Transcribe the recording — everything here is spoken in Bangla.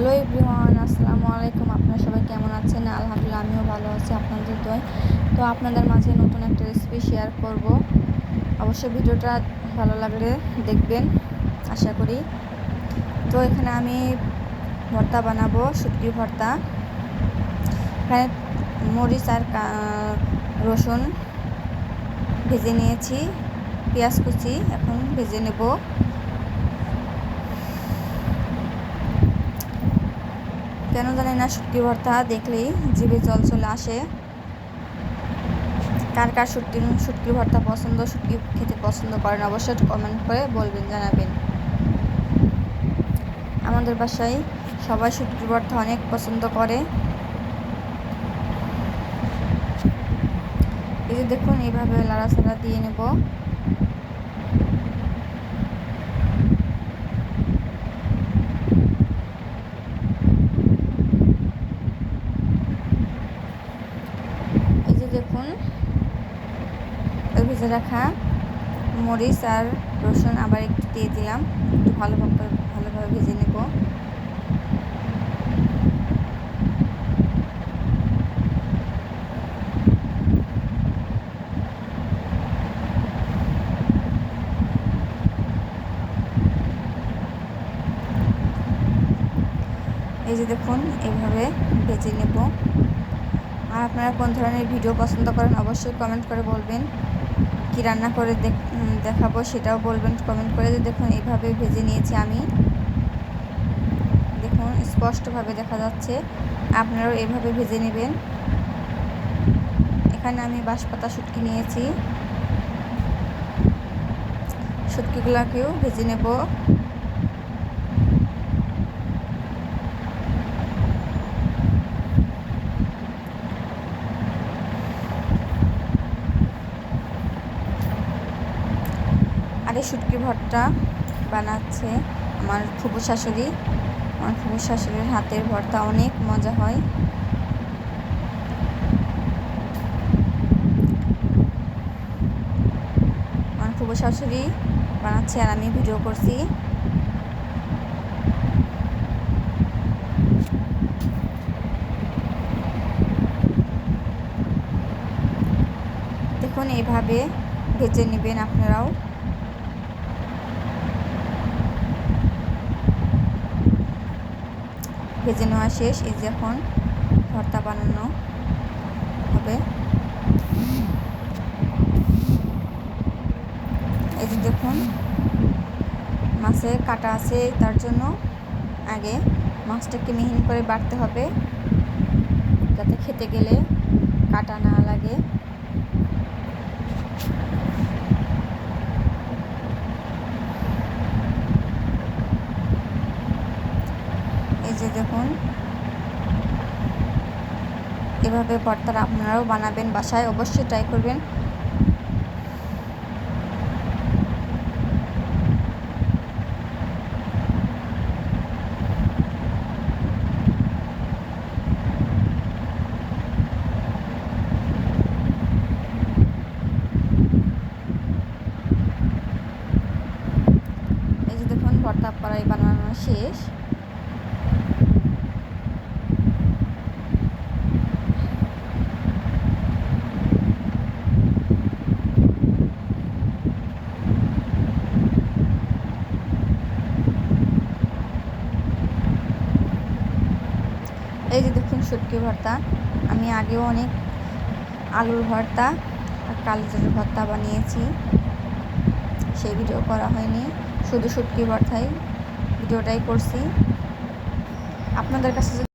হ্যালো এভরিওয়ান, আসসালামু আলাইকুম। আপনারা সবাই কেমন আছেন? আলহামদুলিল্লাহ, আমিও ভালো আছি আপনাদের দয় তো আপনাদের মাঝে নতুন একটা রেসিপি শেয়ার করব। অবশ্যই ভিডিওটা ভালো লাগলে দেখবেন, আশা করি। তো এখানে আমি ভর্তা বানাবো, শুটকি ভর্তা। এখানে মরিচ আর রসুন ভেজে নিয়েছি, পেঁয়াজ কুচি, এখন ভেজে নেব। কেন জানি না, শুটকি ভর্তা দেখলেই জিভে জল চলে আসে। কার কার শুটকি শুটকি ভর্তা পছন্দ, শুটকি খেতে পছন্দ করেন অবশ্যই কমেন্ট করে বলবেন, জানাবেন। আমাদের বাসায় সবাই শুটকি ভর্তা অনেক পছন্দ করে। এই যে দেখুন, এইভাবে লাড়াছাড়া দিয়ে নেব। দেখুন। ভেজে রাখা মরিচ আর রসুন আবার একটু দিয়ে দিলাম। একটু ভালোভাবে ভালোভাবে ভেজে নেব। এই যে দেখুন এইভাবে ভেজে নেব। আর আপনারা কোন ধরনের ভিডিও পছন্দ করেন অবশ্যই কমেন্ট করে বলবেন। কি রান্না করে দেখাবো সেটাও বলবেন। কমেন্ট করে দেখুন, এইভাবে ভেজে নিয়েছি আমি। দেখুন, স্পষ্টভাবে দেখা যাচ্ছে। আপনারাও এভাবে ভেজে নেবেন। এখানে আমি বাঁশপাতা শুটকি নিয়েছি। শুটকিগুলোকেও ভেজে নেব। আর শুটকি ভর্তা বানাচ্ছে আমার ফুবু শাশুড়ি আমার ফুবু শাশুড়ির হাতের ভর্তা অনেক মজা হয়। আমার ফুবু শাশুড়ি বানাচ্ছে আর আমি ভিডিও করছি। দেখুন, এইভাবে ভেজে নেবেন আপনারাও। ভেজে নেওয়া শেষ, এই যে এখন ভর্তা বানানো হবে। এই যে দেখুন, মাছে কাটা আছে তার জন্য আগে মাছটাকে মিহিন করে বাড়তে হবে, যাতে খেতে গেলে কাটা না লাগে। যে দেখুন। এভাবে ভর্তাটা আপনারাও বানাবেন বাসায়, অবশ্যই ট্রাই করবেন। এই দেখুন ভর্তা পাড়াই বানানো শেষ। এই যে দেখুন শুটকি ভর্তা, আমি আগেও অনেক আলুর ভর্তা আর কালিজারের ভর্তা বানিয়েছি। সেই ভিডিও করা হয়নি, শুধু শুটকি ভর্তাই, ভিডিওটাই করছি। আপনাদের কাছে